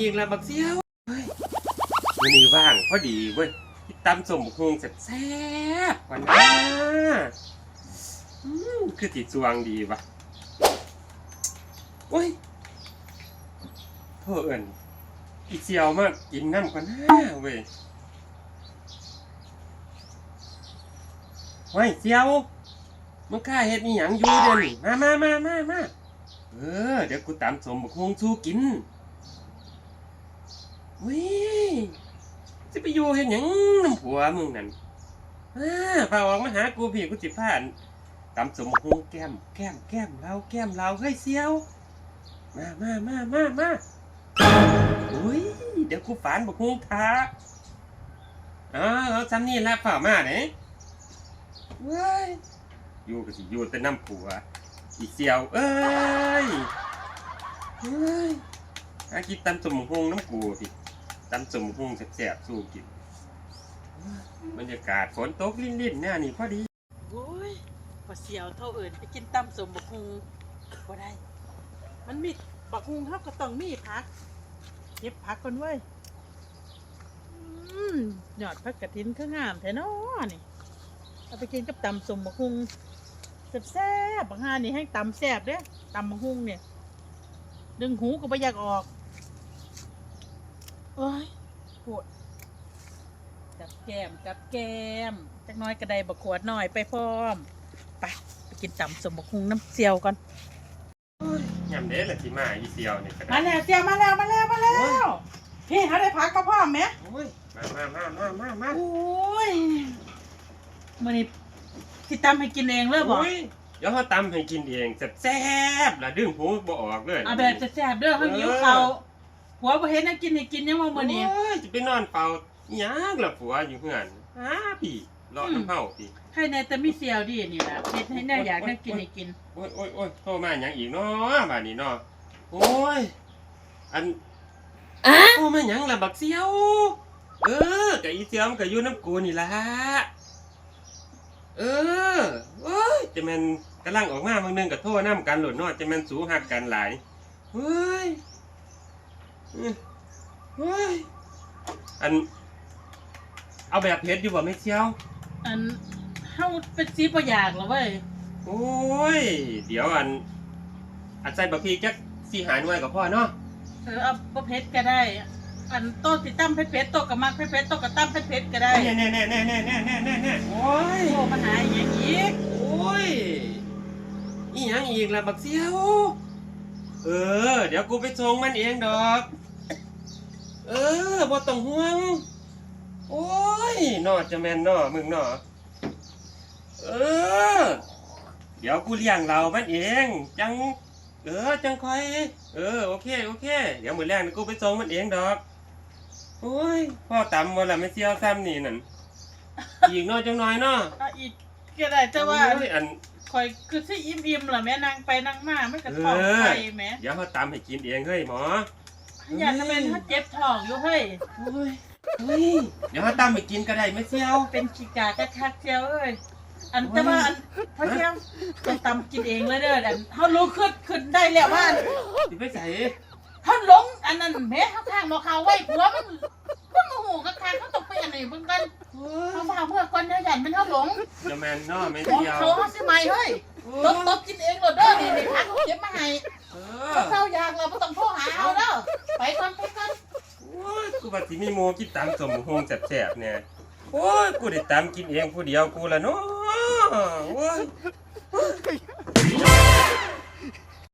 อีกล่ะบักเซียวเฮ้ยวันนี้ว่างพอดีเว้ยที่ตำสมคงแซ่บๆกว่านะอืมคือติดสวงดีวะโอ้ยโทษเอิญอีเซียวมากินน้ำกว่านะเว้ยไว้ยเซียวมึงกล้าเฮ็ดนี่หยังอยู่เดี๋ยวนี้มามามามามาเออ เดี๋ยวกูตำสมบักฮวงสู้กิน วิจะไปอยู่เฮ็ดหยังน้ำผัวมึงนั่นอ่าพาออกมาหากูพี่กูสิพาอันตำสมบักฮวงแก้ม แก้มแก้มเราแก้มเราเฮ้ยเซียว มามามามามาอุ้ยเดี๋ยวกูฝานบักฮวงทาอ๋อเอาซ้ำนี่ละเปล่ามาเนี่ยเว้ยอยู่ก็สิอยู่แต่น้ำผัว อีเซียว เอ้ยเฮ้ยอากินตำสมหงน้ำกูพี่ ตำสมหงแสบๆสู้กินบรรยากาศฝนตกลิ่นๆเนี่ยนี่พอดีโอ้ยพอเสียวเท่าเอิญไปกินตำสมบักฮุงบ่ได้ มันมีบักฮุงครับก็ต้องมีผักเก็บผักก่อนเว้ยอืมยอดผักกระถินคืองามแท้นาะนี่เอาไปกินกับตำสมบักฮุงแซ่บๆบางฮานนี่ให้ตำแซ่บเด้อตำบักฮุงเนี่ยดึงหูก็ไม่อยากออก โอ้ยปวดกับแก้มกับแก้มจักหน้อยกระไดบักขวดหน่อยไปพร้อม ไปไปกินตำสมบักคุงน้ำเซียวก่อนยำเด้ละที่มาอีเซียวนี่ก็มาได้แล้วเซียวมาแล้วมาแล้วมาแล้วพี่เขาได้พักมาพร้อมไหมโอ้ยมามามามามามาโอ้ยมื่อนี้ที่ตำให้กินเองเลยบอกโอ้ยเดี๋ยวเขาตำให้กินเองแซ่บๆละดึงหูบ่ออกเลยเอาแบบแซ่บๆเด้อเขาหิวเขาว ผัวบ่เห็นนะกินให้กินยังว่ามื่อนี้ โอ้ยจะไปนอนเฝ้าหยังละผัวอยู่เฮือนหาพี่รอน้ำเฮาพี่ให้ในแต่มีเซียวดีนี่แหละเฮ็ดให้แน่อยากได้กินให้กิน โอ้ยโอ้ยโอ้ยโทรมาหยังอีกเนาะบ้านนี้เนาะโอ้ยอันโทรมาหยังล่ะบักเสียว เออกับอีเสียวมันก็อยู่น้ำกูนี่ล่ะเออโอ้ยจะแม่นกำลังออกมาบางนึงก็โทรน้ำกันโหลดเนาะจะแม่นสูหักกันหลายเฮ้ยเอ้ยเฮ้ยอัน เอาแบบเพชรอยู่บ่ไม่เชียว อันเฮาเป็นซีบ่อยากแล้วเว้ยโอ้ย เดี๋ยวอันอันใส่บะพีจักสีหาหน่วยกับพ่อเนาะเออเอาบ่เผ็ดก็ได้ อันโต๊ะสิตั้มเผ็ดๆโต๊ะกับมักเผ็ดๆโต๊ะกับตั้มเผ็ดๆก็ได้แน่แน่แน่แน่แน่แน่แน่แน่แน่โอ้ยโทรมาหาอีหยังอีกโอ้ยอีหยังอีกล่ะบักเสียว เออ เดี๋ยวกูไปส่งมันเองดอก เออบ่ต้องห่วง โอ้ยนอจะแม่นนอมึงนอเออ เดี๋ยวกูเลี้ยงเรามันเอง จัง เออ จังค่อย เออ โอเค โอเค เดี๋ยวมื้อแรกนี่กูไปส่งมันเองดอก โอ้ย พ่อตำบ่ล่ะไม่เสียวซ้ำนี่นั่น อีกน้อยจังน้อยเนาะเอาอีกก็ได้แต่ว่าโอ้ยอัน คอยคือสิอิ่มๆล่ะแม่นางไปนางมามันก็ท้องเออไปแหม่ เดี๋ยวเขาตำให้กินเองเฮ้ยหมอ อย่าทำเป็นถ้าเจ็บท้องอยู่เฮ้ยโอ้ยเฮ้ยเดี๋ยวเขาตำให้กินก็ได้ไม่เสียวเป็นขี้กากคักๆเจียวเอ้ยอันแต่ว่าอันพระเจ้าต้องตำกินเองเลยเด้ออันเฮารู้ขึ้นขึ้นได้แล้วว่าอันสิไปใส่เฮาหลงอันนั้นแหม่ข้างๆบ่เขาไว้ผัวมันมันโมโหคักๆเขาต้องไปอันนี้เบิ่งกันเขาพาเพื่อก่อนเด้อยันมันเฮาหลงเจะแมนเนาะไม่ของเสียวเขาเขาสิใหม่เฮ้ยตบตบกินเองโลดเด้อนี่นี่พักเก็บมาให้ ว่าสิมีโมกินตามสมหงแฉบๆเนี่ยโอ้ยกูได้ตามกินเองผู้เดียวกูละเนาะโอ้ย